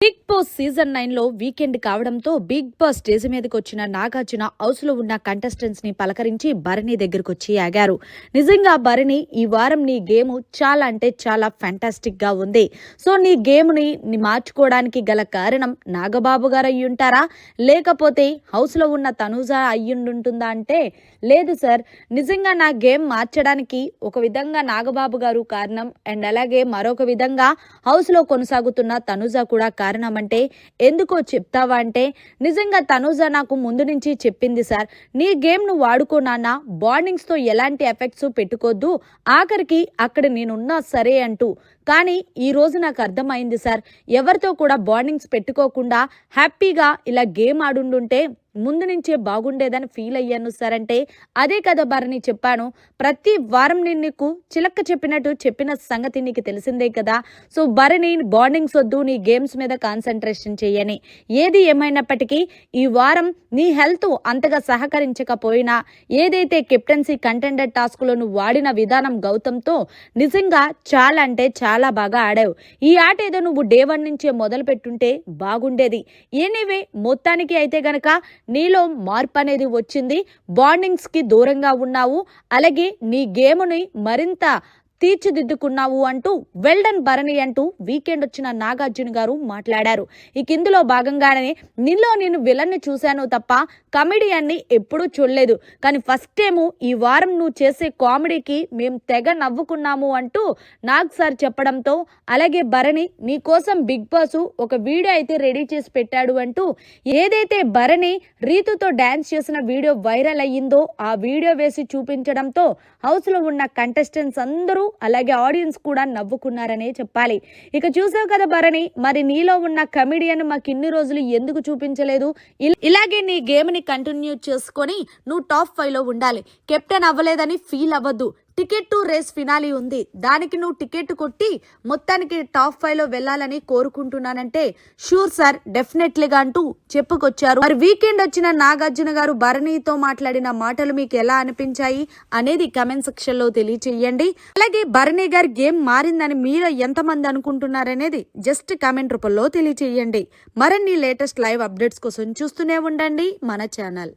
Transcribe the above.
Big boss season నైన్లో weekend కావడంతో big boss stage మీదకి వచ్చిన నాగార్జున హౌస్లో ఉన్న కంటెస్టెంట్స్ని పలకరించి భరణి దగ్గరకు వచ్చి ఆగారు. నిజంగా భరణి ఈ వారం నీ గేమ్ చాలా అంటే చాలా ఫ్యాంటాస్టిక్గా ఉంది. సో నీ గేమ్ని మార్చుకోవడానికి గల కారణం నాగబాబు గారు అయ్యి ఉంటారా? లేకపోతే హౌస్లో ఉన్న తనూజ అయ్యుండుంటుందా అంటే లేదు సార్. నిజంగా నా గేమ్ మార్చడానికి ఒక విధంగా నాగబాబు గారు కారణం అండ్ అలాగే మరొక విధంగా హౌస్లో కొనసాగుతున్న తనూజ కూడా కారణం అంటే ఎందుకో చెప్తావా అంటే నిజంగా తనూజ నాకు ముందు నుంచి చెప్పింది సార్. నీ గేమ్ను వాడుకో నాన్న బాండింగ్స్తో ఎలాంటి ఎఫెక్ట్స్ పెట్టుకోవద్దు ఆఖరికి అక్కడ నేనున్నా సరే అంటూ కానీ ఈ రోజు నాకు అర్థమైంది సార్. ఎవరితో కూడా బాండింగ్స్ పెట్టుకోకుండా హ్యాపీగా ఇలా గేమ్ ఆడుండుంటే ముందు నుంచే బాగుండేదని ఫీల్ అయ్యాను సార్. అంటే అదే కదా భరణి చెప్పాను. ప్రతి వారం నేను నీకు చిలక్క చెప్పినట్టు చెప్పిన సంగతి నీకు తెలిసిందే కదా. సో భరణి బాండింగ్స్ వద్దు నీ గేమ్స్ మీద కాన్సన్ట్రేషన్ చేయని. ఏది ఏమైనప్పటికీ ఈ వారం నీ హెల్త్ అంతగా సహకరించకపోయినా ఏదైతే కెప్టెన్సీ కంటెండర్ టాస్క్లో నువ్వు వాడిన విధానం గౌతమ్తో నిజంగా చాలా అంటే చాలా. చాలా బాగా ఆడావు. ఈ ఆట ఏదో నువ్వు డే వన్ నుంచే మొదలు పెట్టుంటే బాగుండేది. ఎనీవే మొత్తానికి అయితే గనక నీలో మార్పు అనేది వచ్చింది. బాండింగ్స్కి దూరంగా ఉన్నావు. అలాగే నీ గేమ్ని మరింత తీర్చిదిద్దుకున్నావు అంటూ వెల్డన్ భరణి అంటూ వీకెండ్ వచ్చిన నాగార్జున గారు మాట్లాడారు. ఇక ఇందులో భాగంగానే నీలో నేను విలన్ని చూశాను తప్ప కమెడియన్ని ఎప్పుడూ చూడలేదు. కానీ ఫస్ట్ టైము ఈ వారం నువ్వు చేసే కామెడీకి మేము తెగ నవ్వుకున్నాము అంటూ నాగ్ సార్ చెప్పడంతో అలాగే భరణి నీకోసం బిగ్ బాస్ ఒక వీడియో అయితే రెడీ చేసి పెట్టాడు అంటూ ఏదైతే భరణి రీతుతో డ్యాన్స్ చేసిన వీడియో వైరల్ అయ్యిందో ఆ వీడియో వేసి చూపించడంతో హౌస్లో ఉన్న కంటెస్టెంట్స్ అందరూ అలాగే ఆడియన్స్ కూడా నవ్వుకున్నారనే చెప్పాలి. ఇక చూసావు కదా భరణి మరి నీలో ఉన్న కమెడియన్ మాకు ఇన్ని రోజులు ఎందుకు చూపించలేదు? ఇల్- ఇలాగే నీ గేమ్ని కంటిన్యూ చేసుకొని నువ్వు టాప్ ఫైవ్లో ఉండాలి. కెప్టెన్ అవ్వలేదని ఫీల్ అవ్వద్దు. టికెట్ టు రేస్ ఫినాలి ఉంది. దానికి నువ్వు టికెట్ కొట్టి మొత్తానికి టాప్ ఫైవ్లో వెళ్ళాలని కోరుకుంటున్నానంటే షూర్ సార్ డెఫినెట్లీగా అంటూ చెప్పుకొచ్చారు. మరి వీకెండ్ వచ్చిన నాగార్జున గారు భరణితో మాట్లాడిన మాటలు మీకు ఎలా అనిపించాయి అనేది కమెంట్ సెక్షన్లో తెలియచేయండి. అలాగే భరణి గారి గేమ్ మారిందని మీరు ఎంతమంది అనుకుంటున్నారనేది జస్ట్ కామెంట్ రూపంలో తెలియచేయండి. మరిన్ని లేటెస్ట్ లైవ్ అప్డేట్స్ కోసం చూస్తూనే ఉండండి మన ఛానల్.